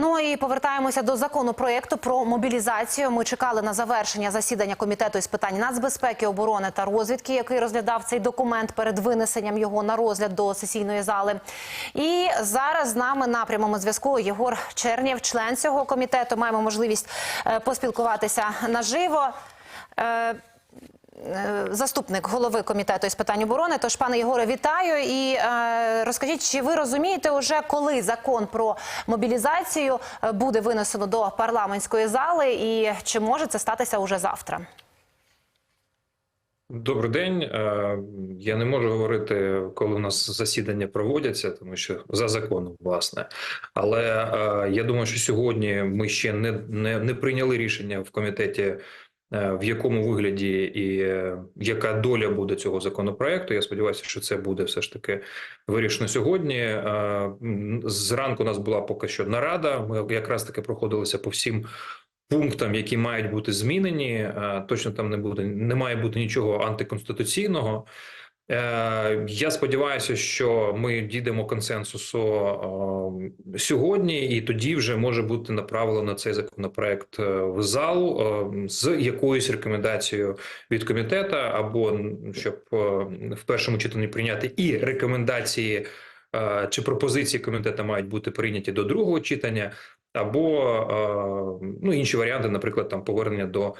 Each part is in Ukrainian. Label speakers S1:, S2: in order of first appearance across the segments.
S1: Ну і повертаємося до законопроекту про мобілізацію. Ми чекали на завершення засідання комітету із питань нацбезпеки, оборони та розвідки, який розглядав цей документ перед винесенням його на розгляд до сесійної зали. І зараз з нами на прямому зв'язку Єгор Чернєв, член цього комітету. Маємо можливість е, поспілкуватися наживо. Е, Заступник голови комітету із питань оборони. Тож, пане Єгоре, вітаю і е, розкажіть, чи ви розумієте уже, коли закон про мобілізацію е, буде винесено до парламентської зали, і чи може це статися уже завтра?
S2: Добрий день. Е, Я не можу говорити, коли у нас засідання проводяться, тому що за законом, власне. Але я думаю, що сьогодні ми ще не, не, не прийняли рішення в комітеті, в якому вигляді і е, яка доля буде цього законопроекту. Я сподіваюся, що це буде все ж таки вирішено сьогодні. Е, Зранку у нас була поки що нарада. Ми якраз таки проходилися по всім пунктам, які мають бути змінені. Е, Точно там не буде, не має бути нічого антиконституційного. Е, Я сподіваюся, що ми дійдемо консенсусу е, сьогодні, і тоді вже може бути направлено цей законопроект е, в зал з якоюсь рекомендацією від комітету, або щоб в першому читанні прийняти і рекомендації чи пропозиції комітету мають бути прийняті до другого читання, або е, ну інші варіанти, наприклад, там повернення до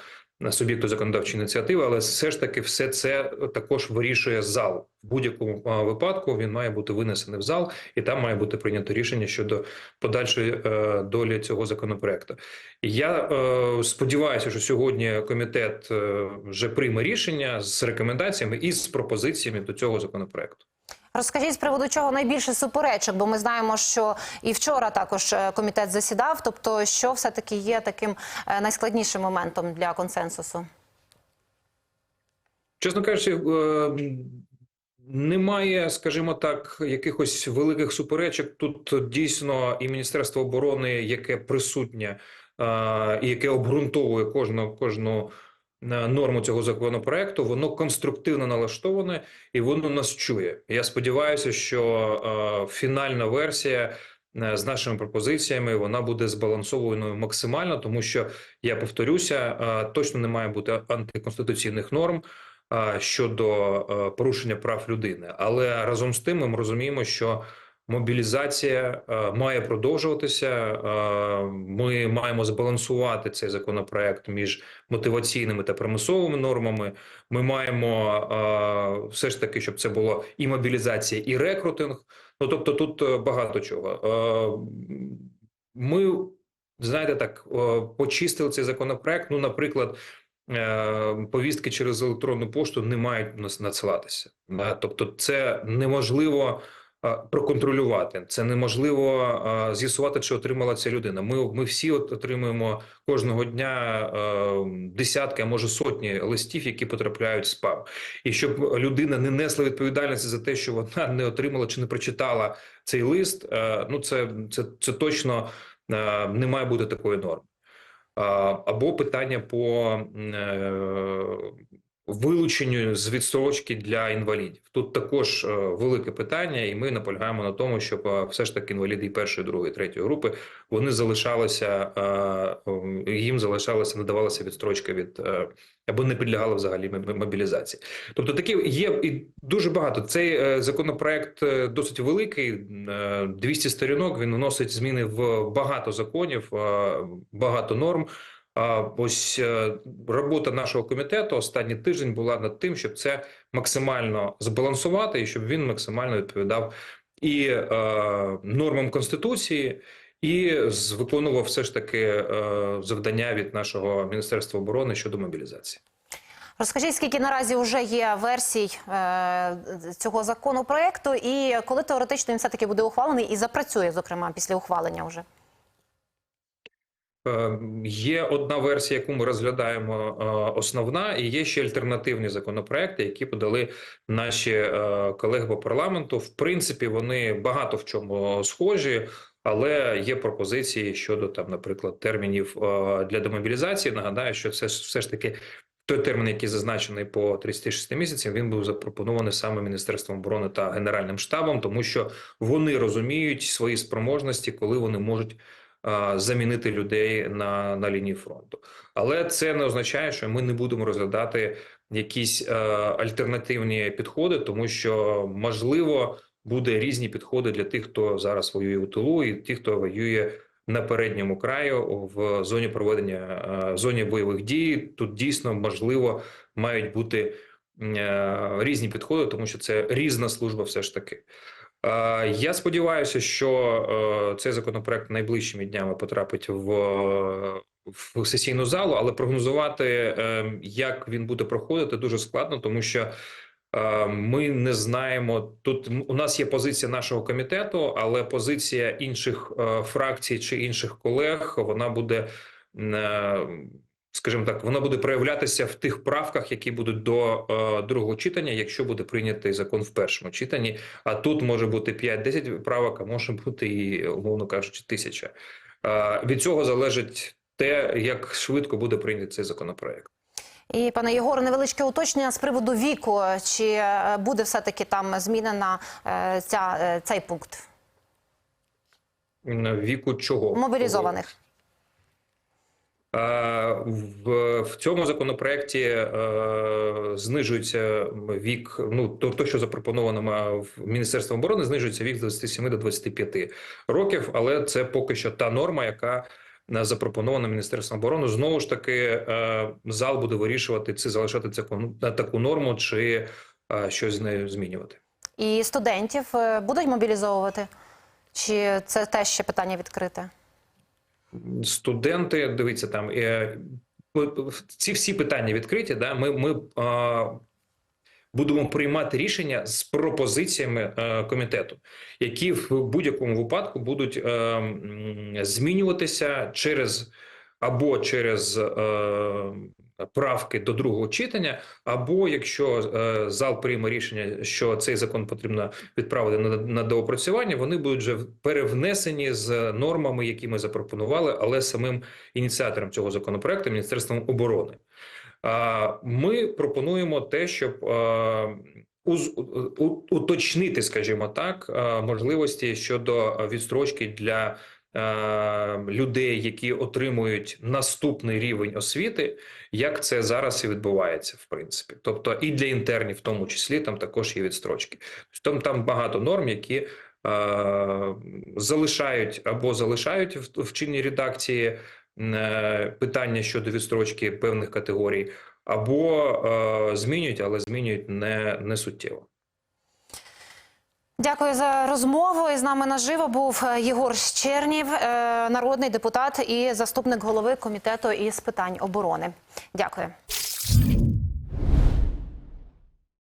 S2: суб'єкту законодавчої ініціативи, але все ж таки все це також вирішує зал. В будь-якому е, випадку він має бути винесений в зал, і там має бути прийнято рішення щодо подальшої е, долі цього законопроекту. Я е, сподіваюся, що сьогодні комітет е, вже прийме рішення з рекомендаціями і з пропозиціями до цього законопроекту.
S1: Розкажіть з приводу чого найбільше суперечок, бо ми знаємо, що і вчора також е, комітет засідав. Тобто, що все таки є таким е, найскладнішим моментом для консенсусу?
S2: Чесно кажучи, е, немає, скажімо так, якихось великих суперечок. Тут дійсно і Міністерство оборони, яке присутнє і яке обґрунтовує кожну кожну норму цього законопроекту, воно конструктивно налаштоване і воно нас чує. Я сподіваюся, що е, фінальна версія. е, З нашими пропозиціями вона буде збалансованою максимально, тому що я повторюся, е, точно не має бути антиконституційних норм щодо порушення прав людини. Але разом з тим ми розуміємо, що мобілізація е, має продовжуватися. Е, Ми маємо збалансувати цей законопроект між мотиваційними та примусовими нормами. Ми маємо е, все ж таки, щоб це було і мобілізація, і рекрутинг. Ну тобто, тут е, багато чого. Е, Ми знаєте, так е, почистили цей законопроект. Ну, наприклад. Е, повістки через електронну пошту не мають нас надсилатися. Тобто, це неможливо проконтролювати, це неможливо з'ясувати, чи отримала ця людина. Ми, ми всі от отримуємо кожного дня десятки, а може сотні листів, які потрапляють в спам. І щоб людина не несла відповідальності за те, що вона не отримала чи не прочитала цей лист, ну це, це, це точно не має бути такої норми. Або питання по е, вилученню з відстрочки для інвалідів. Тут також е, велике питання, і ми наполягаємо на тому, щоб е, все ж таки інваліди першої, другої, третьої групи вони залишалися е, е, їм залишалася, надавалася відстрочка від або не підлягали взагалі мобілізації. Тобто такі є і дуже багато. Цей законопроект досить великий, е, 200 сторінок. Він вносить зміни в багато законів, багато норм. Ось е, робота нашого комітету останній тиждень була над тим, щоб це максимально збалансувати і щоб він максимально відповідав і е, нормам конституції, і виконував все ж таки е, завдання від нашого міністерства оборони щодо мобілізації.
S1: Розкажіть, скільки наразі вже є версій цього законопроекту, і коли теоретично він все таки буде ухвалений і запрацює, зокрема після ухвалення вже.
S2: Е, Є одна версія, яку ми розглядаємо е, основна, і є ще альтернативні законопроекти, які подали наші е, колеги по парламенту. В принципі, вони багато в чому схожі, але є пропозиції щодо там, наприклад, термінів для демобілізації. Нагадаю, що це все ж таки. Той термін, який зазначений по 36 місяцям, він був запропонований саме Міністерством оборони та Генеральним штабом, тому що вони розуміють свої спроможності, коли вони можуть замінити людей на, на лінії фронту. Але це не означає, що ми не будемо розглядати якісь е, альтернативні підходи, тому що можливо буде різні підходи для тих, хто зараз воює у тилу, і тих, хто воює на передньому краю в зоні проведення е, зоні бойових дій. Тут дійсно можливо мають бути е, різні підходи, тому що це різна служба, все ж таки. Е, Я сподіваюся, що е, цей законопроект найближчими днями потрапить в, в сесійну залу, але прогнозувати, е, як він буде проходити, дуже складно, тому що ми не знаємо. Тут у нас є позиція нашого комітету, але позиція інших фракцій чи інших колег вона буде. Скажімо так, вона буде проявлятися в тих правках, які будуть до е, другого читання, якщо буде прийнятий закон в першому читанні. А тут може бути 5-10 правок, а може бути і, умовно кажучи, тисяча. Е, від цього залежить те, як швидко буде прийнятий цей законопроект.
S1: І пане Єгоре, невеличке уточнення з приводу віку. Чи е, буде все таки там змінена е, ця е, цей пункт
S2: Віку чого
S1: мобілізованих?
S2: Е, В, в цьому законопроекті е, знижується вік. Ну то, то, що запропоновано е, Міністерством оборони, знижується вік з 27 до 25 років, але це поки що та норма, яка е, запропонована Міністерством оборони. Знову ж таки, е, зал буде вирішувати, чи залишати це на таку норму, чи е, щось з нею змінювати.
S1: І студентів е, будуть мобілізовувати? Чи це теж ще питання відкрите?
S2: Студенти, дивіться там е, ці всі питання відкриті. Да, ми, ми будемо приймати рішення з пропозиціями е, комітету, які в будь-якому випадку будуть е, змінюватися через або через е, правки до другого читання, або якщо е, зал прийме рішення, що цей закон потрібно відправити на, на доопрацювання, вони будуть вже перевнесені з нормами, які ми запропонували, але самим ініціатором цього законопроекту Міністерством оборони. А, Ми пропонуємо те, щоб е, уточнити, скажімо так, е, можливості щодо відстрочки для е, людей, які отримують наступний рівень освіти, як це зараз і відбувається, в принципі. Тобто і для інтернів, в тому числі, там також є відстрочки. Тобто там багато норм, які е, залишають або залишають в, в чинній редакції е, питання щодо відстрочки певних категорій, або е, змінюють, але змінюють не, не суттєво.
S1: Дякую за розмову. І з нами наживо був е, Єгор Щернів, е, народний депутат і заступник голови комітету із питань оборони. Дякую.